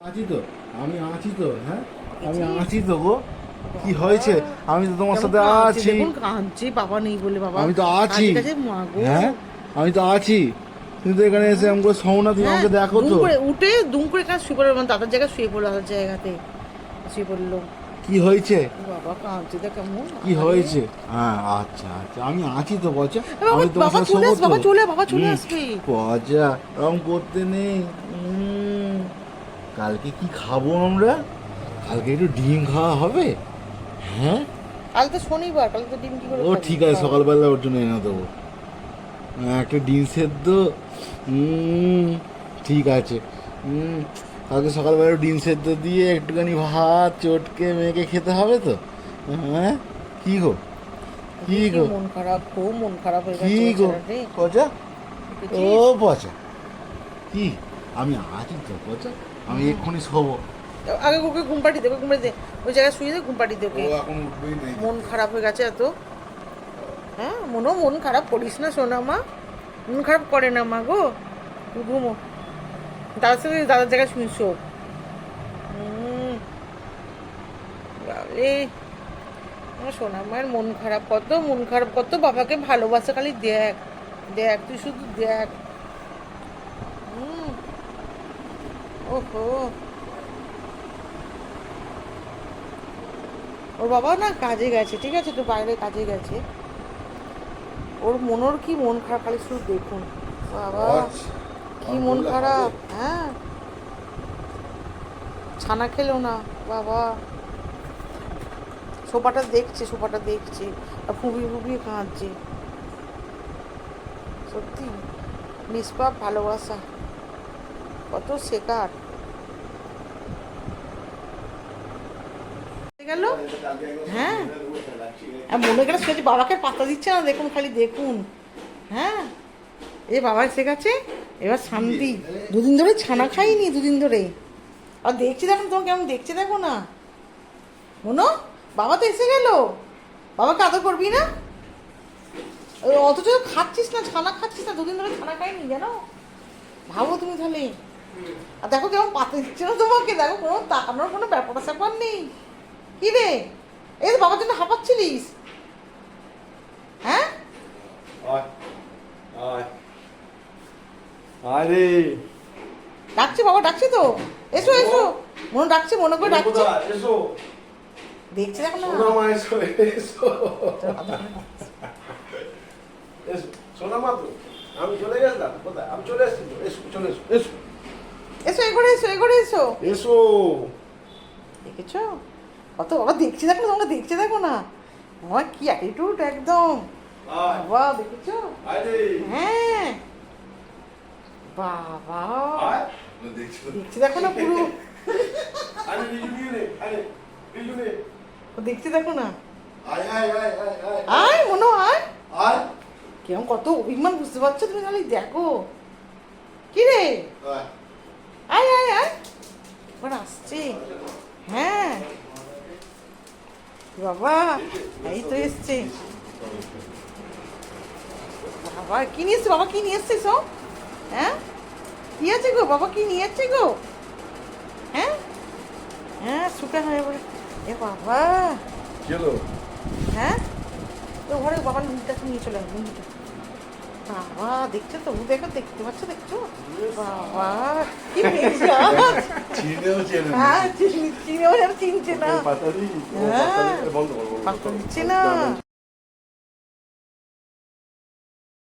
আছি তো? আমি আছি তো হ্যাঁ? আমি আছি। তো গো। কি হয়েছে? আমি তো তোমার সাথে আছি। কাঁদছে বাবা নেই বলে বাবা। আমি তো আছি। হ্যাঁ? আমি তো আছি। তুমি তো এখানে এসে আমাকে সৌনা তুমি হ্যাঁ, আমাকে দেখো তো। উঠে দুম করে কাজ শুয়ে পড়ল মানে দাদার জায়গায় শুয়ে পড়ল দাদার জায়গাতে। শুয়ে পড়ল। কি হয়েছে? বাবা কাঁদছে দেখ কেমন। কি হয়েছে? হ্যাঁ আচ্ছা আচ্ছা। আমি আছি তো বচা আমি তোমার সাথে বাবা চলে বাবা চলে আসবে। পচা এরকম করতে নেই। কালকে কি খাব আমরা? কালকে একটু ডিম খাওয়া হবে? হ্যাঁ? কাল তো শনিবার কাল তো ডিম কি করে ও ঠিক আছে সকালবেলা ওর জন্য এনে দেবো। হ্যাঁ, একটা ডিম সেদ্ধ। ঠিক আছে। কালকে সকালবেলা ডিম সেদ্ধ দিয়ে একটুখানি ভাত চটকে মেখে খেতে হবে তো? হ্যাঁ? কি গো? কি কি গো? মন খারাপ খুব মন খারাপ হয়ে কি গো? পচা? ও পচা। কি? আমি আছি তো পচা? আমি এক্ষুনি শোবো। আগে ওকে ঘুম পাঠিয়ে দেবে ঘুম দে। ওই জায়গায় শুয়ে দে ঘুম পাঠিয়ে দেবে মন খারাপ হয়ে গেছে এত। হ্যাঁ মনও মন খারাপ করিস না সোনা মা। মন খারাপ করে না মা গো। তুই ঘুমো। দাদার সাথে দাদার জায়গায় শুনছো সোনা মায়ের মন খারাপ কত মন খারাপ কত বাবাকে ভালোবাসা খালি দেখ। দেখ তুই শুধু দেখ। হুম। ওহো। ওর বাবা না কাজে গেছে ঠিক আছে তো বাইরে কাজে গেছে। ওর মনোর কি মন খারাপ খালি শুধু দেখুন। বাবা কি মন খারাপ হ্যাঁ। ছানা খেলো না বাবা। সোফাটা দেখছে সোফাটা দেখছে আর ফুবিয়ে ফুবিয়ে কাঁদছে। সত্যি নিষ্পাপ ভালোবাসা। কত শেখার? গেল? হ্যাঁ। আর মনে করে শুয়েছে বাবাকে পাতা দিচ্ছে না, দেখুন খালি দেখুন। হ্যাঁ। এ বাবা এসে গেছে, এবার শান্তি। দুদিন ধরে ছানা খাইনি, দুদিন ধরে। আর দেখছি দেখুন, তোমাকে কেমন দেখছে দেখো না। মনো, বাবা তো এসে গেল। বাবাকে আদর করবি না? অথচ খাচ্ছিস না, ছানা খাচ্ছিস না, দুদিন ধরে ছানা খাইনি জানো? ভাবো তুমি তাহলে। আর দেখো কেমন পাতা দিচ্ছে না তোমাকে? দেখো কোনো তাকানোর কোনো ব্যাপার স্যাপার নেই। কি রে? এই তো বাবার জন্য হাঁপাচ্ছিলিস? হ্যাঁ? আরে ডাকছে বাবা ডাকছে তো। এসো এসো। মনে ডাকছে মনে করে ডাকছে? এসো। দেখছে দেখো না? সোনা মা এসো এসো। এসো। সোনা মা তো আমি চলে গেছিলাম। কোথায়? আমি চলে এসেছি এসো চলে এসো। এসো। এসো এ করে এসো এ করে এসো। এসো। দেখেছ? কত বাবা দেখছে দেখো না তোমরা দেখছে দেখো না। বাবা কি অ্যাটিটিউড একদম। বাবা দেখেছ? হ্যাঁ। বাবা। দেখছে? দেখো না পুরো। দেখছে দেখো না। আয় মনে আয়। আয়। কেমন কত অভিমান বুঝতে পারছ তুমি? খালি দেখো। কি রে? আয় আয় আয়। এবার আসছে। হ্যাঁ। বাবা এই তো এসছে। বাবা কি নিয়ে এসছে? বাবা কি নিয়ে এসছে সব? হ্যাঁ? কি আছে গো? বাবা কি নিয়ে এসছে গো? হ্যাঁ? হ্যাঁ সুখে হয় বলে। এ বাবা। হ্যাঁ? তো ঘরে বাবার লুঙ্গিটা নিয়ে চলে আসবে। লুঙ্গিটা। বাবা দেখছ তো? দেখো দেখতে পাচ্ছ দেখছ? বাবা কি চিনেও। হ্যাঁ চিনছে না। পাতা দিচ্ছে না